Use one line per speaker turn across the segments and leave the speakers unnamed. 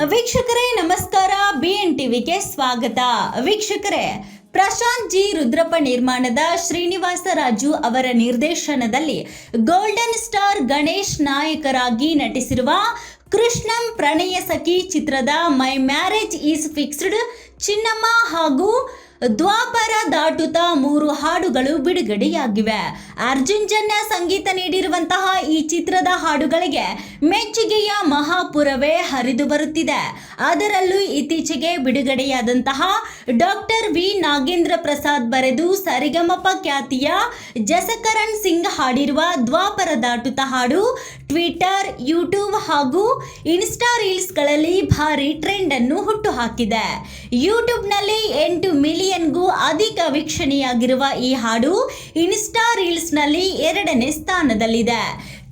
ವೀಕ್ಷಕರೇ, ನಮಸ್ಕಾರ. B N ಟಿವಿಗೆ ಸ್ವಾಗತ. ವೀಕ್ಷಕರೇ, ಪ್ರಶಾಂತ್ ಜಿ ರುದ್ರಪ್ಪ ನಿರ್ಮಾಣದ ಶ್ರೀನಿವಾಸ ರಾಜು ಅವರ ನಿರ್ದೇಶನದಲ್ಲಿ ಗೋಲ್ಡನ್ ಸ್ಟಾರ್ ಗಣೇಶ್ ನಾಯಕರಾಗಿ ನಟಿಸಿರುವ ಕೃಷ್ಣಂ ಪ್ರಣಯ ಸಖಿ ಚಿತ್ರದ my marriage is fixed Chinnamma ಹಾಗೂ ದ್ವಾಪರ ದಾಟುತ ಮೂರು ಹಾಡುಗಳು ಬಿಡುಗಡೆಯಾಗಿವೆ. ಅರ್ಜುನ್ ಜನ್ಯ ಸಂಗೀತ ನೀಡಿರುವಂತಹ ಈ ಚಿತ್ರದ ಹಾಡುಗಳಿಗೆ ಮೆಚ್ಚುಗೆಯ ಮಹಾಪುರವೇ ಹರಿದು ಬರುತ್ತಿದೆ. ಅದರಲ್ಲೂ ಇತ್ತೀಚೆಗೆ ಬಿಡುಗಡೆಯಾದಂತಹ ಡಾಕ್ಟರ್ ವಿ ನಾಗೇಂದ್ರ ಪ್ರಸಾದ್ ಬರೆದು ಸರಿಗಮಪ ಖ್ಯಾತಿಯ ಜಸಕರಣ್ ಸಿಂಗ್ ಹಾಡಿರುವ ದ್ವಾಪರ ದಾಟುತ ಹಾಡು ಟ್ವಿಟರ್, ಯೂಟ್ಯೂಬ್ ಹಾಗೂ ಇನ್ಸ್ಟಾ ರೀಲ್ಸ್ಗಳಲ್ಲಿ ಭಾರಿ ಟ್ರೆಂಡ್ ಅನ್ನು ಹುಟ್ಟುಹಾಕಿದೆ ಯೂಟ್ಯೂಬ್ನಲ್ಲಿ ಎಂಟು ಮಿಲಿಯನ್ಗೂ ಅಧಿಕ ವೀಕ್ಷಣೆಯಾಗಿರುವ ಈ ಹಾಡು ಇನ್ಸ್ಟಾ ರೀಲ್ಸ್ನಲ್ಲಿ ಎರಡನೇ ಸ್ಥಾನದಲ್ಲಿದೆ.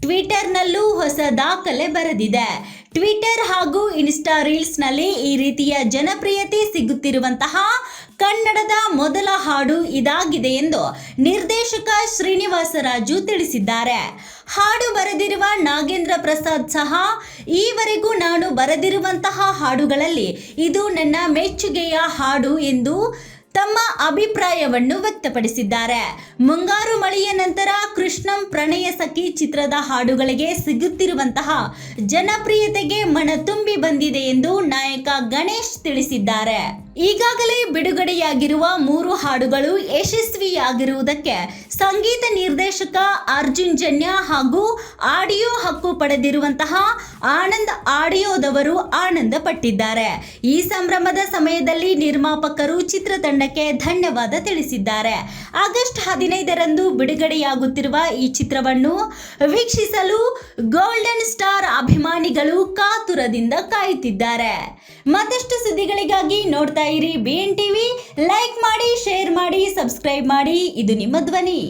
ಟ್ವಿಟರ್ನಲ್ಲೂ ಹೊಸ ದಾಖಲೆ ಬರೆದಿದೆ. ಟ್ವಿಟರ್ ಹಾಗೂ ಇನ್ಸ್ಟಾ ರೀಲ್ಸ್ನಲ್ಲಿ ಈ ರೀತಿಯ ಜನಪ್ರಿಯತೆ ಸಿಗುತ್ತಿರುವಂತಹ ಕನ್ನಡದ ಮೊದಲ ಹಾಡು ಇದಾಗಿದೆ ಎಂದು ನಿರ್ದೇಶಕ ಶ್ರೀನಿವಾಸ ರಾಜು ತಿಳಿಸಿದ್ದಾರೆ. ಹಾಡು ಬರೆದಿರುವ ನಾಗೇಂದ್ರ ಪ್ರಸಾದ್ ಸಹ ಈವರೆಗೂ ನಾನು ಬರೆದಿರುವಂತಹ ಹಾಡುಗಳಲ್ಲಿ ಇದು ನನ್ನ ಮೆಚ್ಚುಗೆಯ ಹಾಡು ಎಂದು ತಮ್ಮ ಅಭಿಪ್ರಾಯವನ್ನು ವ್ಯಕ್ತಪಡಿಸಿದ್ದಾರೆ. ಮುಂಗಾರು ಮಳೆಯ ನಂತರ ಕೃಷ್ಣಂ ಪ್ರಣಯ ಸಖಿ ಚಿತ್ರದ ಹಾಡುಗಳಿಗೆ ಸಿಗುತ್ತಿರುವಂತಹ ಜನಪ್ರಿಯತೆಗೆ ಮನ ತುಂಬಿ ಬಂದಿದೆ ಎಂದು ನಾಯಕ ಗಣೇಶ್ ತಿಳಿಸಿದ್ದಾರೆ. ಈಗಾಗಲೇ ಬಿಡುಗಡೆಯಾಗಿರುವ ಮೂರು ಹಾಡುಗಳು ಯಶಸ್ವಿಯಾಗಿರುವುದಕ್ಕೆ ಸಂಗೀತ ನಿರ್ದೇಶಕ ಅರ್ಜುನ್ ಜನ್ಯ ಹಾಗೂ ಆಡಿಯೋ ಹಕ್ಕು ಪಡೆದಿರುವಂತಹ ಆನಂದ್ ಆಡಿಯೋದವರು ಆನಂದ ಪಟ್ಟಿದ್ದಾರೆ ಈ ಸಂಭ್ರಮದ ಸಮಯದಲ್ಲಿ ನಿರ್ಮಾಪಕರು ಚಿತ್ರತಂಡಕ್ಕೆ ಧನ್ಯವಾದ ತಿಳಿಸಿದ್ದಾರೆ. ಆಗಸ್ಟ್ ಹದಿನೈದರಂದು ಬಿಡುಗಡೆಯಾಗುತ್ತಿರುವ ಈ ಚಿತ್ರವನ್ನು ವೀಕ್ಷಿಸಲು ಗೋಲ್ಡನ್ ಸ್ಟಾರ್ ಅಭಿಮಾನಿಗಳು ಕಾತುರದಿಂದ ಕಾಯುತ್ತಿದ್ದಾರೆ. ಮತ್ತಷ್ಟು ಸುದ್ದಿಗಳಿಗಾಗಿ ನೋಡ್ತಾ ಇರಿ ಬಿ ಎನ್ ಟಿವಿ ಲೈಕ್ ಮಾಡಿ ಶೇರ್ ಮಾಡಿ ಸಬ್ಸ್ಕ್ರೈಬ್ ಮಾಡಿ. ಇದು ನಿಮ್ಮ ಧ್ವನಿ.